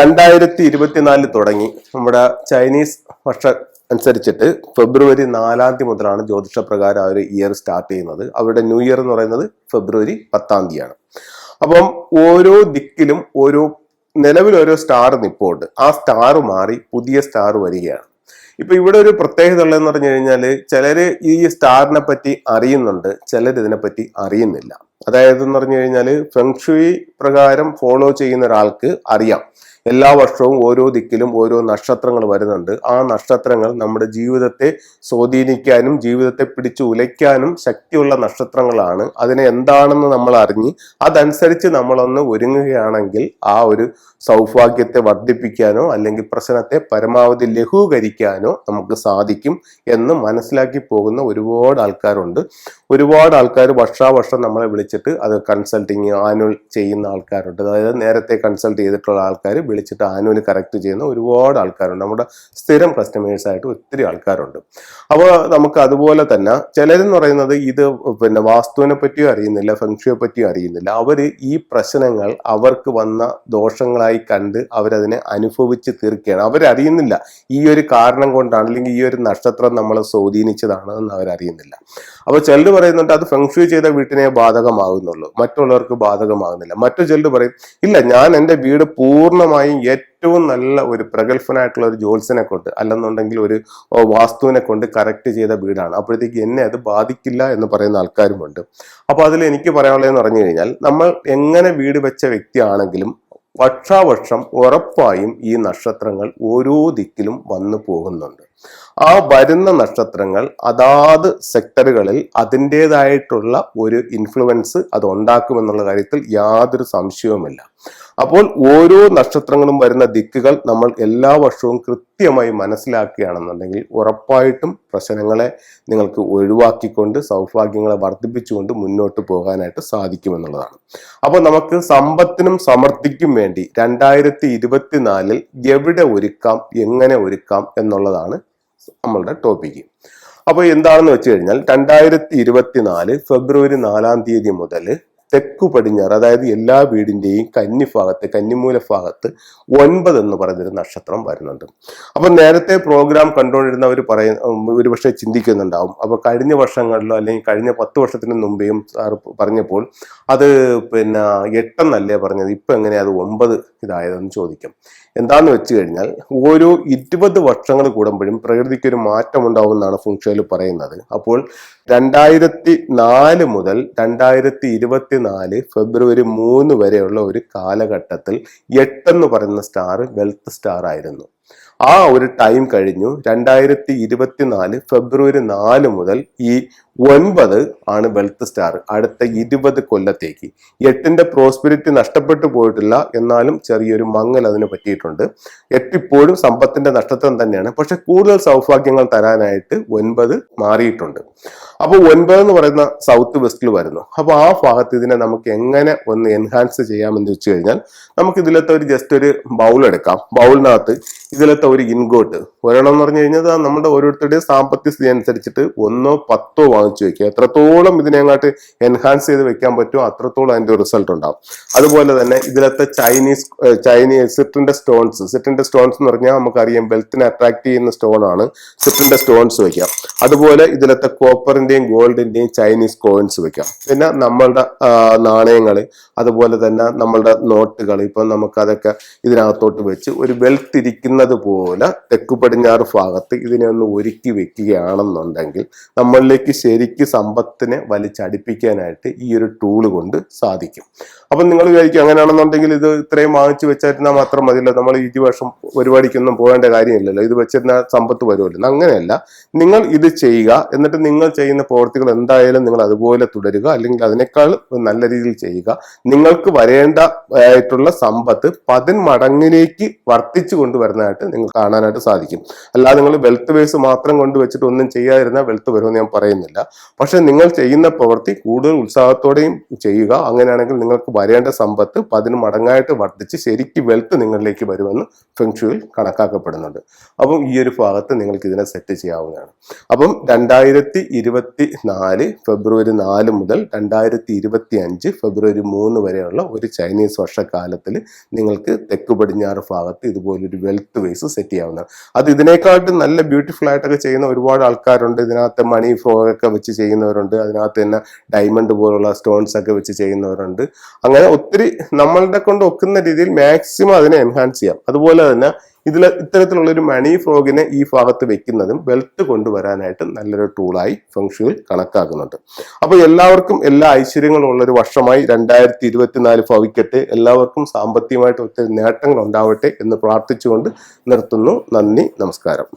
രണ്ടായിരത്തി ഇരുപത്തിനാലിൽ തുടങ്ങി. നമ്മുടെ ചൈനീസ് വർഷ അനുസരിച്ചിട്ട് ഫെബ്രുവരി നാലാം തീയതി മുതലാണ് ജ്യോതിഷ പ്രകാരം ആ ഒരു ഇയർ സ്റ്റാർട്ട് ചെയ്യുന്നത്. അവരുടെ ന്യൂ ഇയർ എന്ന് പറയുന്നത് ഫെബ്രുവരി പത്താം തീയതിയാണ്. അപ്പം ഓരോ ദിക്കിലും ഓരോ നിലവിൽ ഓരോ സ്റ്റാർ നിപ്പോണ്ട്. ആ സ്റ്റാർ മാറി പുതിയ സ്റ്റാർ വരികയാണ്. ഇപ്പൊ ഇവിടെ ഒരു പ്രത്യേകത ഉള്ളതെന്ന് പറഞ്ഞു കഴിഞ്ഞാൽ ചിലർ ഈ സ്റ്റാറിനെ പറ്റി അറിയുന്നുണ്ട് ചിലർ ഇതിനെപ്പറ്റി അറിയുന്നില്ല. അതായത് എന്ന് പറഞ്ഞു കഴിഞ്ഞാൽ ഫെങ്ഷുയി പ്രകാരം ഫോളോ ചെയ്യുന്ന ഒരാൾക്ക് അറിയാം. എല്ലാ വർഷവും ഓരോ ദിക്കിലും ഓരോ നക്ഷത്രങ്ങൾ വരുന്നുണ്ട്. ആ നക്ഷത്രങ്ങൾ നമ്മുടെ ജീവിതത്തെ സ്വാധീനിക്കാനും ജീവിതത്തെ പിടിച്ചു ഉലയ്ക്കാനും ശക്തിയുള്ള നക്ഷത്രങ്ങളാണ്. അതിനെ എന്താണെന്ന് നമ്മൾ അറിഞ്ഞ് അതനുസരിച്ച് നമ്മളൊന്ന് ഒരുങ്ങുകയാണെങ്കിൽ ആ ഒരു സൗഭാഗ്യത്തെ വർദ്ധിപ്പിക്കാനോ അല്ലെങ്കിൽ പ്രശ്നത്തെ പരമാവധി ലഘൂകരിക്കാനോ നമുക്ക് സാധിക്കും എന്ന് മനസ്സിലാക്കി പോകുന്ന ഒരുപാട് ആൾക്കാരുണ്ട്. ഒരുപാട് ആൾക്കാർ വർഷാവർഷം നമ്മളെ വിളിച്ചിട്ട് അത് കൺസൾട്ടിങ് ആനുവൽ ചെയ്യുന്ന ആൾക്കാരുണ്ട്. അതായത് നേരത്തെ കൺസൾട്ട് ചെയ്തിട്ടുള്ള ആൾക്കാർ വിളിച്ചിട്ട് ആനുവൽ കറക്റ്റ് ചെയ്യുന്ന ഒരുപാട് ആൾക്കാരുണ്ട്. നമ്മുടെ സ്ഥിരം കസ്റ്റമേഴ്സ് ആയിട്ട് ഒത്തിരി ആൾക്കാരുണ്ട്. അപ്പോൾ നമുക്ക് അതുപോലെ തന്നെ ചിലരെന്ന് പറയുന്നത് ഇത് പിന്നെ വാസ്തുവിനെ പറ്റിയോ അറിയുന്നില്ല ഫെങ്ഷുയെ പറ്റിയോ അറിയുന്നില്ല. അവർ ഈ പ്രശ്നങ്ങൾ അവർക്ക് വന്ന ദോഷങ്ങളായി കണ്ട് അവരതിനെ അനുഭവിച്ച് തീർക്കുകയാണ്. അവരറിയുന്നില്ല ഈ ഒരു കാരണം കൊണ്ടാണ് അല്ലെങ്കിൽ ഈ ഒരു നക്ഷത്രം നമ്മളെ സ്വാധീനിച്ചതാണ് എന്ന് അവരറിയുന്നില്ല. അപ്പോൾ ചിലർ പറയുന്നുണ്ട് അത് ഫെങ്ഷു ചെയ്ത വീട്ടിനെ ബാധകമാകുന്നുള്ളൂ. മറ്റുള്ളവർക്ക് ബാധകമാകുന്നില്ല. മറ്റു ചിലർ പറയും ഇല്ല ഞാൻ എന്റെ വീട് പൂർണമായും ഏറ്റവും നല്ല ഒരു പ്രഗത്ഭനായിട്ടുള്ള ഒരു ജോത്സ്യനെ കൊണ്ട് അല്ലെന്നുണ്ടെങ്കിൽ ഒരു വാസ്തുവിനെ കൊണ്ട് കറക്റ്റ് ചെയ്ത വീടാണ്. അപ്പോഴത്തേക്ക് എന്നെ അത് ബാധിക്കില്ല എന്ന് പറയുന്ന ആൾക്കാരുമുണ്ട്. അപ്പോൾ അതിൽ എനിക്ക് പറയാനുള്ളതെന്ന് പറഞ്ഞു കഴിഞ്ഞാൽ നമ്മൾ എങ്ങനെ വീട് വെച്ച വ്യക്തിയാണെങ്കിലും വർഷാവർഷം ഉറപ്പായും ഈ നക്ഷത്രങ്ങൾ ഓരോ ദിക്കിലും വന്നു പോകുന്നുണ്ട്. ആ വരുന്ന നക്ഷത്രങ്ങൾ അതാത് സെക്ടറുകളിൽ അതിന്റെതായിട്ടുള്ള ഒരു ഇൻഫ്ലുവൻസ് അത് ഉണ്ടാക്കുമെന്നുള്ള കാര്യത്തിൽ യാതൊരു സംശയവുമില്ല. അപ്പോൾ ഓരോ നക്ഷത്രങ്ങളും വരുന്ന ദിക്കുകൾ നമ്മൾ എല്ലാ വർഷവും കൃത്യമായി മനസ്സിലാക്കുകയാണെന്നുണ്ടെങ്കിൽ ഉറപ്പായിട്ടും പ്രശ്നങ്ങളെ നിങ്ങൾക്ക് ഒഴിവാക്കിക്കൊണ്ട് സൗഭാഗ്യങ്ങളെ വർദ്ധിപ്പിച്ചുകൊണ്ട് മുന്നോട്ട് പോകാനായിട്ട് സാധിക്കുമെന്നുള്ളതാണ്. അപ്പോൾ നമുക്ക് സമ്പത്തിനും സമൃദ്ധിക്കും വേണ്ടി രണ്ടായിരത്തി ഇരുപത്തിനാലിൽ എവിടെ ഒരുക്കാം എങ്ങനെ ഒരുക്കാം എന്നുള്ളതാണ് നമ്മളുടെ ടോപ്പിക്ക് അപ്പോൾ എന്താണെന്ന് വെച്ച് കഴിഞ്ഞാൽ രണ്ടായിരത്തി ഇരുപത്തിനാല് ഫെബ്രുവരി നാലാം തീയതി മുതൽ തെക്കു പടിഞ്ഞാറ് അതായത് എല്ലാ വീടിന്റെയും കന്നിഭാഗത്ത് കന്നിമൂല ഭാഗത്ത് ഒൻപത് എന്ന് പറയുന്നൊരു നക്ഷത്രം വരുന്നുണ്ട്. അപ്പോൾ നേരത്തെ പ്രോഗ്രാം കണ്ടുകൊണ്ടിരുന്നവർ പറയ ഒരുപക്ഷെ ചിന്തിക്കുന്നുണ്ടാവും. അപ്പോൾ കഴിഞ്ഞ വർഷങ്ങളിലോ അല്ലെങ്കിൽ കഴിഞ്ഞ പത്ത് വർഷത്തിന് മുമ്പേയും സാർ പറഞ്ഞപ്പോൾ അത് പിന്നെ എട്ടെന്നല്ലേ പറഞ്ഞത് ഇപ്പം എങ്ങനെയാണ് അത് ഒമ്പത് ഇതായതെന്ന് ചോദിക്കും. എന്താന്ന് വെച്ച് കഴിഞ്ഞാൽ ഓരോ ഇരുപത് വർഷങ്ങൾ കൂടുമ്പോഴും പ്രകൃതിക്ക് ഒരു മാറ്റം ഉണ്ടാവുമെന്നാണ് ഫുങ്ഷയിൽ പറയുന്നത്. അപ്പോൾ രണ്ടായിരത്തി നാല് മുതൽ രണ്ടായിരത്തി ഇരുപത്തി നാല് ഫെബ്രുവരി മൂന്ന് വരെയുള്ള ഒരു കാലഘട്ടത്തിൽ എട്ടെന്ന് പറയുന്ന സ്റ്റാർ വെൽത്ത് സ്റ്റാർ ആയിരുന്നു ആ ഒരു ടൈം കഴിഞ്ഞു. രണ്ടായിരത്തി ഇരുപത്തിനാല് ഫെബ്രുവരി നാല് മുതൽ ഈ ഒൻപത് ആണ് വെൽത്ത് സ്റ്റാർ. അടുത്ത ഇരുപത് കൊല്ലത്തേക്ക്. എട്ടിന്റെ പ്രോസ്പിരിറ്റി നഷ്ടപ്പെട്ടു പോയിട്ടില്ല. എന്നാലും ചെറിയൊരു മങ്ങൽ അതിന് പറ്റിയിട്ടുണ്ട്. എട്ടിപ്പോഴും സമ്പത്തിന്റെ നഷ്ടത്വം തന്നെയാണ്. പക്ഷെ കൂടുതൽ സൗഭാഗ്യങ്ങൾ തരാനായിട്ട് ഒൻപത് മാറിയിട്ടുണ്ട്. അപ്പോൾ ഒൻപത് എന്ന് പറയുന്ന സൗത്ത് വെസ്റ്റിൽ വരുന്നു. അപ്പോൾ ആ ഭാഗത്ത് ഇതിനെ നമുക്ക് എങ്ങനെ ഒന്ന് എൻഹാൻസ് ചെയ്യാമെന്ന് വെച്ച് കഴിഞ്ഞാൽ നമുക്ക് ഇതിലത്തെ ഒരു ജസ്റ്റ് ഒരു ബൗൾ എടുക്കാം. ബൗളിനകത്ത് ഇതിലത്തെ ഒരു ഇൻഗോട്ട്. ഒരെണ്ണം എന്ന് പറഞ്ഞു കഴിഞ്ഞാൽ നമ്മുടെ ഓരോരുത്തരുടെയും സാമ്പത്തിക സ്ഥിതി അനുസരിച്ചിട്ട് ഒന്നോ പത്തോ വാങ്ങിച്ചു വെക്കുക. എത്രത്തോളം ഇതിനെ അങ്ങോട്ട് എൻഹാൻസ് ചെയ്ത് വെക്കാൻ പറ്റുമോ അത്രത്തോളം അതിന്റെ റിസൾട്ട് ഉണ്ടാവും. അതുപോലെ തന്നെ ഇതിലത്തെ ചൈനീസ് ചൈനീസ് സിറ്റിന്റെ സ്റ്റോൺസ് സിറ്റിന്റെ സ്റ്റോൺസ് എന്ന് പറഞ്ഞാൽ നമുക്കറിയാം വെൽത്തിനെ അട്രാക്ട് ചെയ്യുന്ന സ്റ്റോൺ ആണ്. സിറ്റിന്റെ സ്റ്റോൺസ് വെക്കാം അതുപോലെ ഇതിലത്തെ കോപ്പറിന്റെയും ഗോൾഡിന്റെയും ചൈനീസ് കോയിൻസ് വെക്കാം. പിന്നെ നമ്മളുടെ നാണയങ്ങൾ അതുപോലെ തന്നെ നമ്മളുടെ നോട്ടുകൾ ഇപ്പം നമുക്കതൊക്കെ ഇതിനകത്തോട്ട് വെച്ച് ഒരു വെൽത്ത് ഇരിക്കുന്നത് പോലെ തെക്കു പടിഞ്ഞാറ് ഭാഗത്ത് ഇതിനെ ഒന്ന് ഒരുക്കി വെക്കുകയാണെന്നുണ്ടെങ്കിൽ നമ്മളിലേക്ക് ശരിക്ക് സമ്പത്തിനെ വലിച്ചടിപ്പിക്കാനായിട്ട് ഈ ഒരു ടൂൾ കൊണ്ട് സാധിക്കും. അപ്പം നിങ്ങൾ വിചാരിക്കും അങ്ങനെയാണെന്നുണ്ടെങ്കിൽ ഇത് ഇത്രയും വാങ്ങിച്ചു വെച്ചിരുന്നാൽ മാത്രം മതിയല്ലോ. നമ്മൾ ഈ വർഷം പരിപാടിക്കൊന്നും പോകേണ്ട കാര്യമില്ലല്ലോ. ഇത് വെച്ചിരുന്നാൽ സമ്പത്ത് വരുമല്ലോ. അങ്ങനെയല്ല. നിങ്ങൾ ഇത് ചെയ്യുക. എന്നിട്ട് നിങ്ങൾ ചെയ്യുന്ന പ്രവർത്തികൾ എന്തായാലും നിങ്ങൾ അതുപോലെ തുടരുക. അല്ലെങ്കിൽ അതിനേക്കാൾ നല്ല രീതിയിൽ ചെയ്യുക. നിങ്ങൾക്ക് വരേണ്ട ആയിട്ടുള്ള സമ്പത്ത് പതിൻ മടങ്ങിലേക്ക് വർദ്ധിച്ചു കൊണ്ടുവരുന്നതായിട്ട് നിങ്ങൾ കാണാനായിട്ട് സാധിക്കും. അല്ലാതെ നിങ്ങൾ വെൽത്ത് ബേസ് മാത്രം കൊണ്ടുവച്ചിട്ട് ഒന്നും ചെയ്യാതിരുന്നാൽ വെൽത്ത് വരുമെന്ന് ഞാൻ പറയുന്നില്ല. പക്ഷെ നിങ്ങൾ ചെയ്യുന്ന പ്രവൃത്തി കൂടുതൽ ഉത്സാഹത്തോടെയും ചെയ്യുക. അങ്ങനെയാണെങ്കിൽ നിങ്ങൾക്ക് വരേണ്ട സമ്പത്ത് പതിന് മടങ്ങായിട്ട് വർദ്ധിച്ച് ശരിക്ക് വെൽത്ത് നിങ്ങളിലേക്ക് വരുമെന്ന് ഫെങ്ഷുവിൽ കണക്കാക്കപ്പെടുന്നുണ്ട്. അപ്പം ഈ ഒരു ഭാഗത്ത് നിങ്ങൾക്ക് ഇതിനെ സെറ്റ് ചെയ്യാവുന്നതാണ്. അപ്പം രണ്ടായിരത്തി ഇരുപത്തി നാല് ഫെബ്രുവരി നാല് മുതൽ രണ്ടായിരത്തി ഇരുപത്തി അഞ്ച് ഫെബ്രുവരി മൂന്ന് വരെയുള്ള ഒരു ചൈനീസ് വർഷക്കാലത്തിൽ നിങ്ങൾക്ക് തെക്ക് പടിഞ്ഞാറ് ഭാഗത്ത് ഇതുപോലൊരു വെൽത്ത് വേസ് സെറ്റ് ചെയ്യാവുന്നതാണ്. അത് ഇതിനേക്കാട്ടും നല്ല ബ്യൂട്ടിഫുൾ ആയിട്ടൊക്കെ ചെയ്യുന്ന ഒരുപാട് ആൾക്കാരുണ്ട്. ഇതിനകത്ത് മണി ഫ്രോഗ് ഒക്കെ വെച്ച് ചെയ്യുന്നവരുണ്ട്. അതിനകത്ത് തന്നെ ഡയമണ്ട് പോലുള്ള സ്റ്റോൺസ് ഒക്കെ വെച്ച് ചെയ്യുന്നവരുണ്ട്. അങ്ങനെ ഒത്തിരി നമ്മളുടെ കൊണ്ട് ഒക്കുന്ന രീതിയിൽ മാക്സിമം അതിനെ എൻഹാൻസ് ചെയ്യാം. അതുപോലെ തന്നെ ഇതിൽ ഇത്തരത്തിലുള്ള ഒരു മണി ഫ്രോഗിനെ ഈ ഭാഗത്ത് വെക്കുന്നതും വെൽത്ത് കൊണ്ടുവരാനായിട്ട് നല്ലൊരു ടൂളായി ഫംഗ്ഷനിൽ കണക്കാക്കുന്നുണ്ട്. അപ്പോൾ എല്ലാവർക്കും എല്ലാ ഐശ്വര്യങ്ങളും ഉള്ള ഒരു വർഷമായി രണ്ടായിരത്തി ഇരുപത്തിനാല് ഭവിക്കട്ടെ. എല്ലാവർക്കും സാമ്പത്തികമായിട്ട് ഒത്തിരി നേട്ടങ്ങൾ ഉണ്ടാവട്ടെ എന്ന് പ്രാർത്ഥിച്ചുകൊണ്ട് നിർത്തുന്നു. നന്ദി നമസ്കാരം.